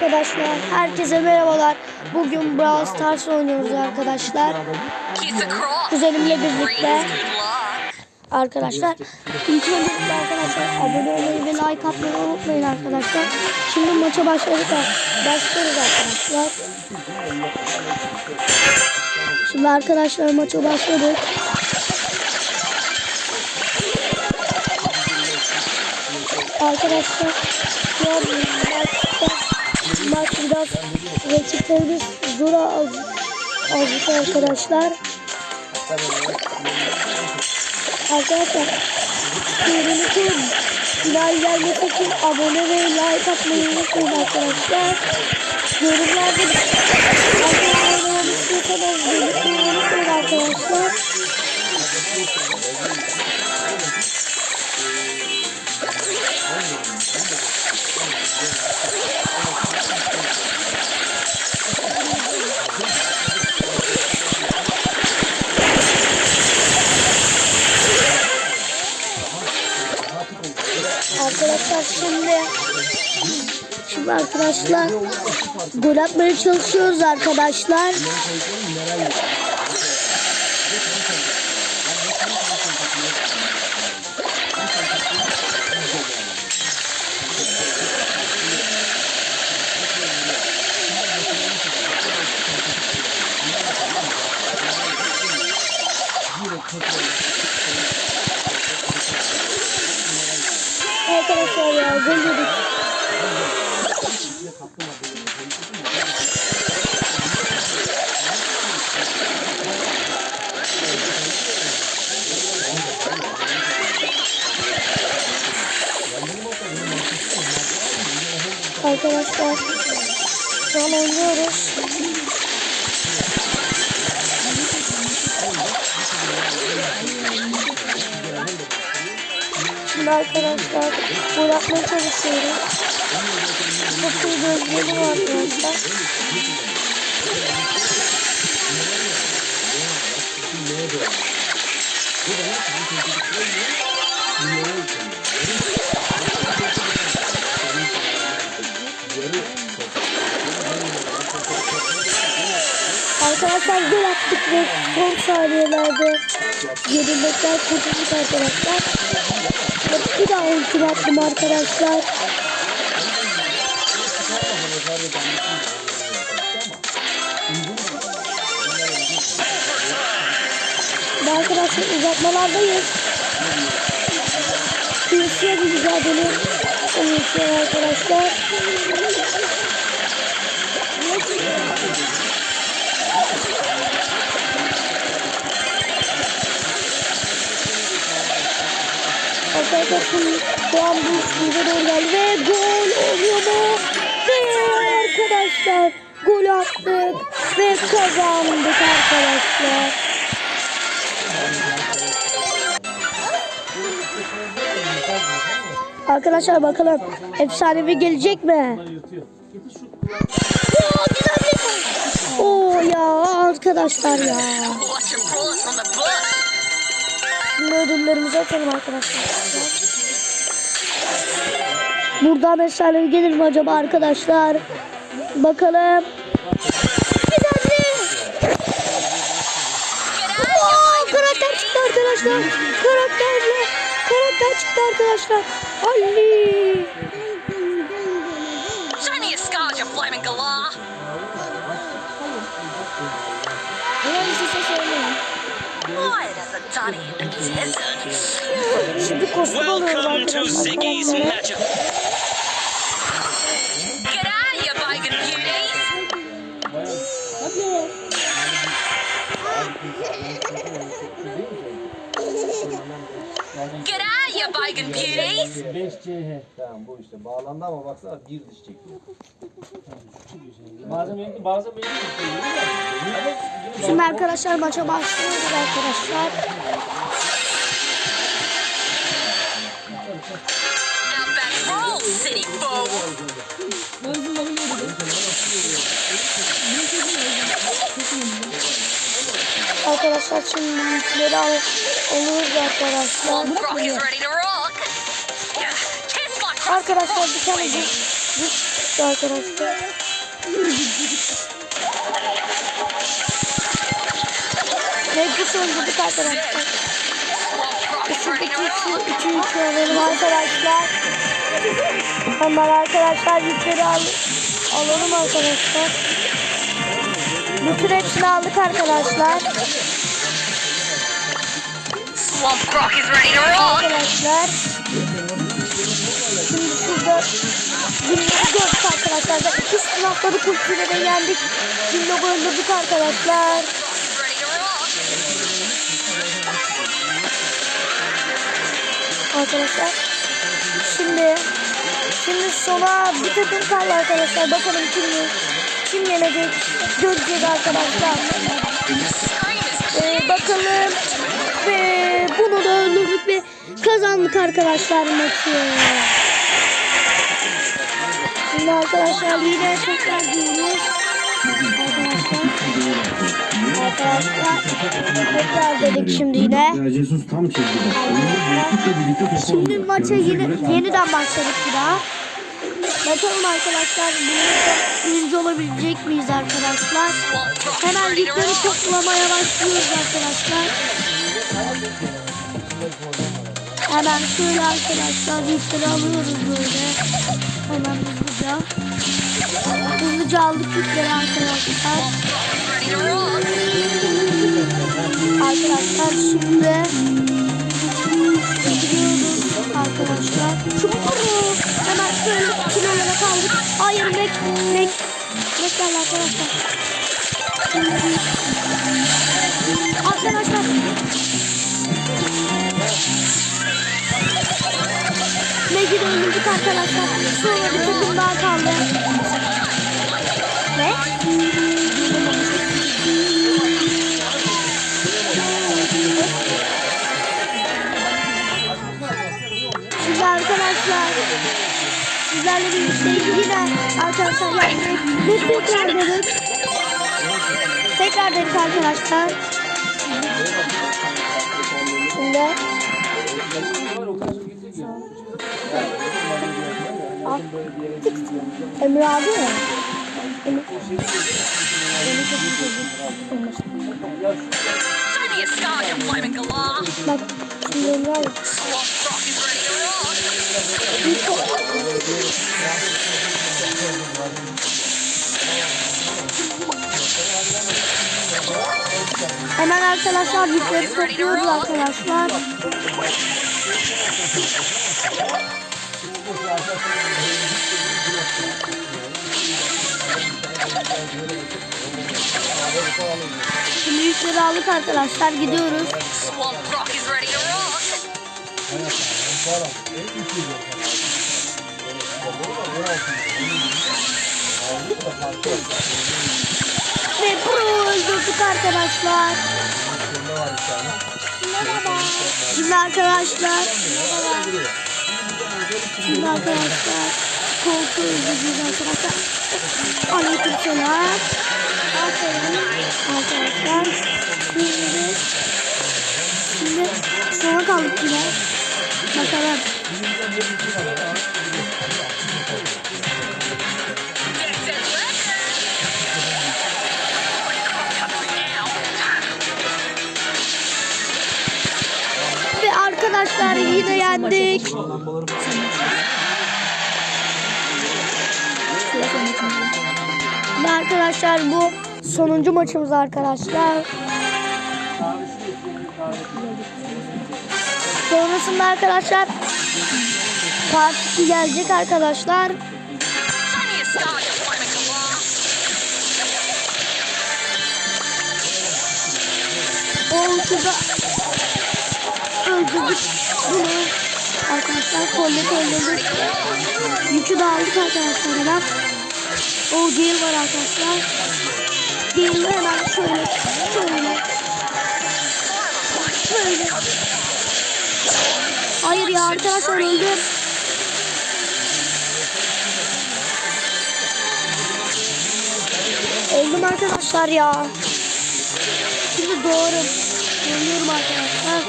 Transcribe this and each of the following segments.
Arkadaşlar herkese merhabalar. Bugün Brawl Stars oynuyoruz arkadaşlar. Kuzenimle birlikte arkadaşlar. İlk öncelikle arkadaşlar abone olmayı ve like atmayı unutmayın arkadaşlar. Şimdi maça başladık. Başlıyoruz arkadaşlar. Şimdi arkadaşlar maça başladık. Arkadaşlar maçta maç biraz rakiplerimiz zora az, azlık arkadaşlar. Arkadaşlar yorumlukun final gelmesi için abone ve like atmayı unutmayın arkadaşlar. Yorumlarda abone olmamı unutmayın arkadaşlar. Arkadaşlar şimdi Şimdi arkadaşlar gol atmaya çalışıyoruz arkadaşlar. Arkadaşlar ya gol yedik. Arkadaşlar şu an oynuyoruz. Şimdi arkadaşlar gol atmaya çalışıyoruz. Çok iyi gözlerim arkadaşlar. Arkadaşlar gol attık ve son saniyelerde yenilmekten kurtulduk arkadaşlar. Bir daha ultim attım arkadaşlar. Arkadaşlar uzatmalardayız. Kıyısıya bir mücadele oluşuyor arkadaşlar. Arkadaşlar şimdi şu bu üstümüze doğru geldi ve gol oluyor mu? Ve arkadaşlar gol attık ve kazandık arkadaşlar. Arkadaşlar bakalım efsanevi gelecek mi? Oo ya arkadaşlar ya. Şimdi ödüllerimizi açalım arkadaşlar. Buradan efsanevi gelir mi acaba arkadaşlar? Bakalım. Oo, karakter çıktı arkadaşlar. Karakterle. Karakter çıktı arkadaşlar. Ali. Scars, you flaming galah. Johnny and Welcome to Ziggy's magic. G'day, you bacon beauties. 5C tamam bu işte bağlandı ama baksana bir diş çekiyor. Bazen benim bazen benim Şimdi arkadaşlar maça başlıyoruz arkadaşlar. Outback roll, city folk. Arkadaşlar şimdi linkleri al alıyoruz arkadaşlar. Arkadaşlar bir tane düştü arkadaşlar. Ve bu söndürdük arkadaşlar. Üçüncü üçü, üçü üçü alalım arkadaşlar. Hemen arkadaşlar yükleri al alalım arkadaşlar. Bütün hepsini aldık arkadaşlar. Swamp Rock is ready to rock. Arkadaşlar. Şimdi şurada günleri gördük arkadaşlar. Ve iki sınavları kultürle de yendik. Günleri öldürdük arkadaşlar. Arkadaşlar. Şimdi şimdi sona bir takım kaldı arkadaşlar. Bakalım kim kim yenecek göreceğiz arkadaşlar. Ee, bakalım ve bunu da öldürdük ve kazandık arkadaşlar maçı. Şimdi arkadaşlar yine tekrar diyoruz. Arkadaşlar. Arkadaşlar tekrar dedik şimdi yine. Şimdi maça yeni, yeniden başladık bir daha. Bakalım arkadaşlar birinci, olabilecek miyiz arkadaşlar? Hemen yükleri toplamaya başlıyoruz arkadaşlar. Hemen şöyle arkadaşlar yükleri alıyoruz böyle. Hemen hızlıca. Hızlıca aldık yükleri arkadaşlar. Arkadaşlar şimdi gidiyoruz arkadaşlar. Çukuruz. Hemen şöyle kilolere kaldık. Hayır mek mek. Mek geldi arkadaşlar. Arkadaşlar. Meg'i de öldürdük arkadaşlar. Sonra bir takım daha kaldı. Ne? Arkadaşlar yaptık ve tekrar dedik. Tekrar dedik arkadaşlar. Şimdi. Emre abi mi? Bak şimdi Emre abi. Hemen arkadaşlar yükleri topluyoruz arkadaşlar. Şimdi yükleri aldık arkadaşlar gidiyoruz. Ve pro öldürdük arkadaşlar. Şimdi arkadaşlar. Şimdi arkadaşlar. Koltuğu öldüreceğiz arkadaşlar. Aleyküm selam. Aferin arkadaşlar. Şimdi Şimdi sona kaldık yine. Bakalım. Yine yendik. Ve arkadaşlar bu sonuncu maçımız arkadaşlar. Sonrasında arkadaşlar part 2 gelecek arkadaşlar. Shiny bunu. Arkadaşlar kollet öldürdük. Yükü de aldık arkadaşlar hemen. O Gale var arkadaşlar. Gale'ı hemen şöyle şöyle şöyle. Hayır ya arkadaşlar öldüm. Öldüm arkadaşlar ya. Şimdi doğru. Dönüyorum arkadaşlar.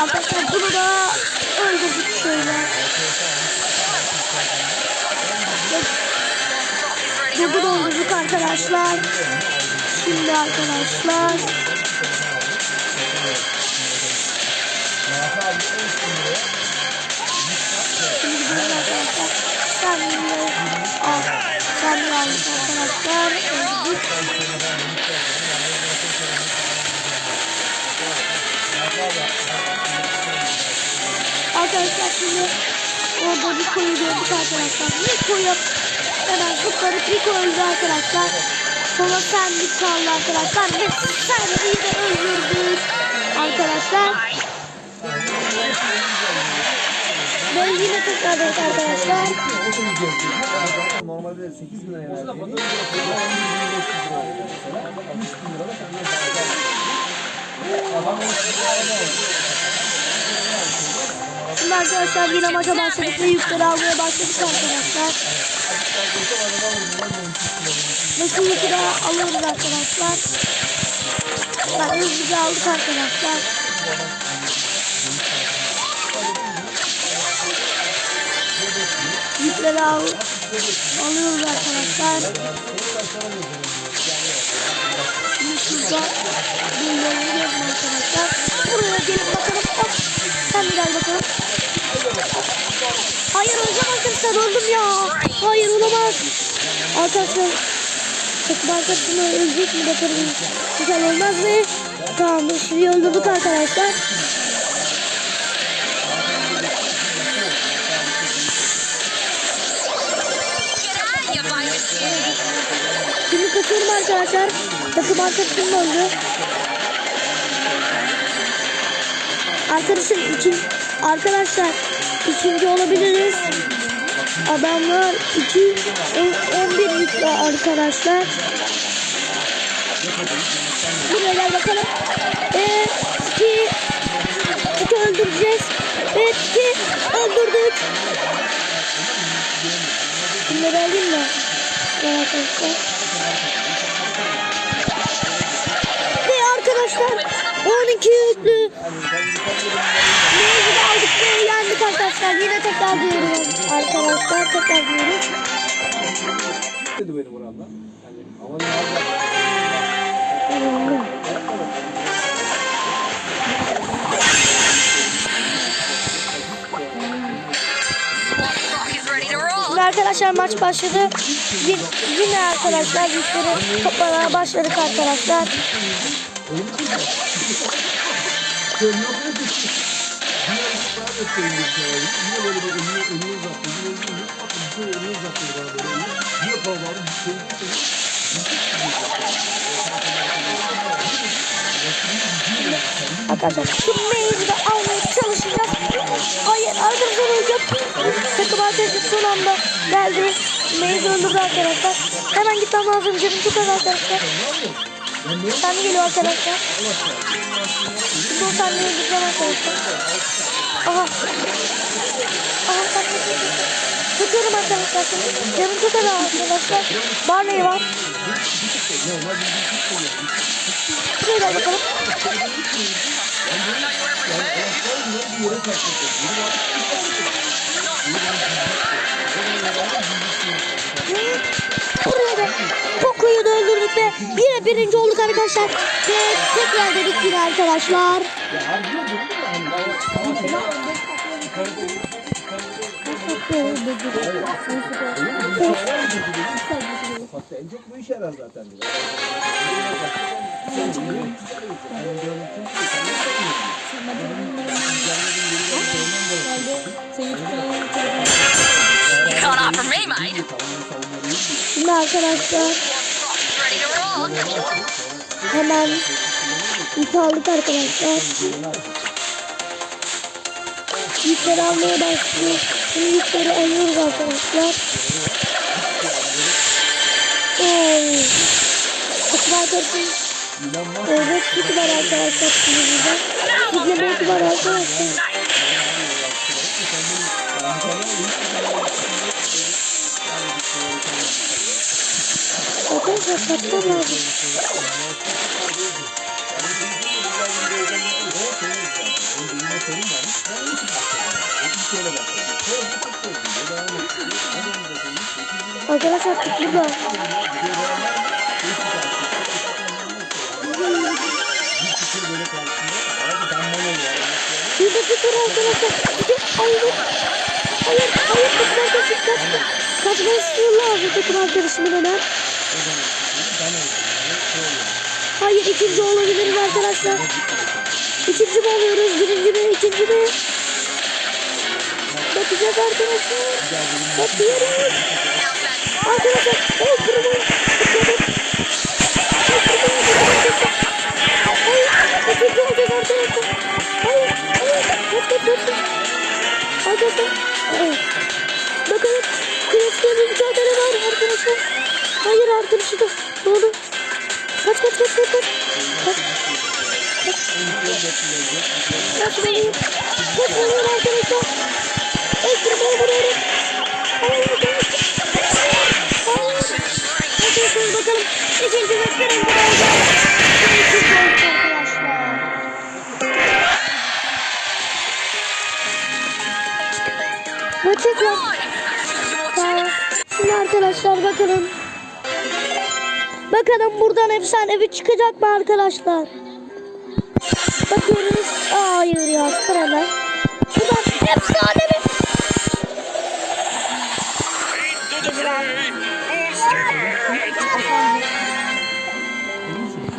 Arkadaşlar bunu da öldürdük şöyle. Bunu da öldürdük arkadaşlar. Şimdi arkadaşlar. Şimdi gidiyoruz arkadaşlar. Sen al. Sen almış arkadaşlar. Öldürdük. Arkadaşlar şimdi orada bir koyu gördük arkadaşlar. Bir koyu hemen zıpladık bir koyu arkadaşlar. Sonra sendik kaldı arkadaşlar. Ve sendiği de öldürdük arkadaşlar. Ve yine tekrarladık arkadaşlar. Normalde 8 bin liraya verdiğini 3 bin lira veriyor mesela. 3 bin lira da Şimdi arkadaşlar yine maça başladık ve yükleri almaya başladık arkadaşlar. Ve yükü de alıyoruz arkadaşlar. Yani hızlıca aldık arkadaşlar. Yükleri al, alıyoruz arkadaşlar. Hayır öleceğim arkadaşlar öldüm ya. Hayır olamaz. Arkadaşlar takım arkadaşımı ölecek mi bakalım. Güzel olmaz mı? Tamam şimdi öldürdük arkadaşlar. Şimdi kaçıyorum arkadaşlar. Takım arkadaşım öldü. Arkadaşım için arkadaşlar üçüncü olabiliriz. Adamlar 2 11 yüklü arkadaşlar. Buraya gel bakalım. Ve iki, iki öldüreceğiz. Ve iki öldürdük. Bunları alayım mı? Gel arkadaşlar. Ve arkadaşlar 12 yüklü Mevzuda aldık ve yendik arkadaşlar. Yine tekrar diyorum arkadaşlar. Tekrar dedi benim oramda. Yani ama ne arkadaşlar maç başladı. Y- yine arkadaşlar yükleri toplamaya başladık arkadaşlar. Yine böyle bir önüne önüne uzattı. Yine önüne uzattı. Bir şey önüne uzattı bana böyle. Yine kavgalı bir şey. Arkadaşlar şu mevzuda almaya çalışacağız. Hayır arkadaşlar öleceğim. Takım arkadaşım son anda geldi. Mevzu öldürdü arkadaşlar. Hemen gitmem lazım. Canım çok az arkadaşlar. De geliyor arkadaşlar. Şimdi o sahneyi öldüreceğim arkadaşlar. Aha. Aha kaçmasın. Tutuyorum arkadaşlar. Canım çok az arkadaşlar. Barley var. Gel bakalım. Buraya da Poco'yu da öldürdük ve yine birinci olduk arkadaşlar. Ve tekrar dedik yine arkadaşlar. Hatta en çok bu işe yarar zaten. Şimdi arkadaşlar hemen yük aldık arkadaşlar. Yükleri almaya başlıyor. Şimdi yükleri alıyoruz arkadaşlar. Takım arkadaşım Evet, kutu var arkadaşlar şimdi burada. Kudleme kutu var arkadaşlar. Arkadaşlar kaçmam lazım. söyleyeyim mi? Ben iki başlayalım. İki şöyle başlayalım. Şöyle bir çok sevdim. Ne devam ettim. Adamı da sevdim. Arkadaşlar kutlu da. Bir dakika arkadaşlar. Hayır. Hayır. Hayır. Kaçmak da çıktı. Kaçmak istiyorlar. Bir dakika arkadaşım bana. Hayır ikinci olabilirim arkadaşlar. İkinci mi oluyoruz? Birinci mi? İkinci mi? Bakacağız arkadaşlar. Bakıyoruz. Arkadaşlar. Oh kırmızı. Oh kırmızı. İkinci olacağız arkadaşlar. Hayır. Hayır. Kaç kaç kaç. Arkadaşlar. Evet. Bakalım. Kıyasıya bir mücadele var arkadaşlar. Hayır arkadaşı da. Doğru. Kaç kaç kaç kaç kaç. Kaç. Kaçmalıyım. Kaçmalıyım arkadaşlar. Ektirmeye vuruyorum. Hayır arkadaşlar. Hayır. Arkadaşlar bakalım. İkinci olacak. Ve ikinci olacak arkadaşlar. Ve tekrar. Şimdi arkadaşlar bakalım. Bakalım buradan efsanevi çıkacak mı arkadaşlar? Bakıyoruz. Hayır ya sırada. Buradan efsanevi.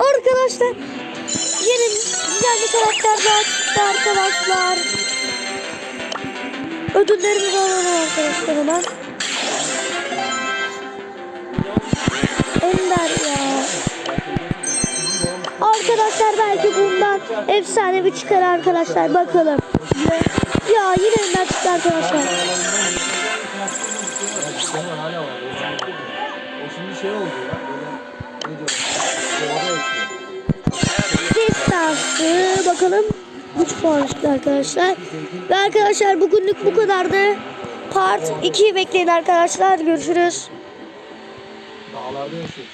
Arkadaşlar yeni güzel bir karakter daha çıktı arkadaşlar. Ödüllerimizi alalım arkadaşlar hemen. Ender. Arkadaşlar belki bundan efsane bir çıkar arkadaşlar bakalım. Ya yine Ender çıktı arkadaşlar. Destansı bakalım. 3 puan çıktı arkadaşlar. Ve arkadaşlar bugünlük bu kadardı. Part 2 bekleyin arkadaşlar. Görüşürüz. Dağlarda yaşıyor.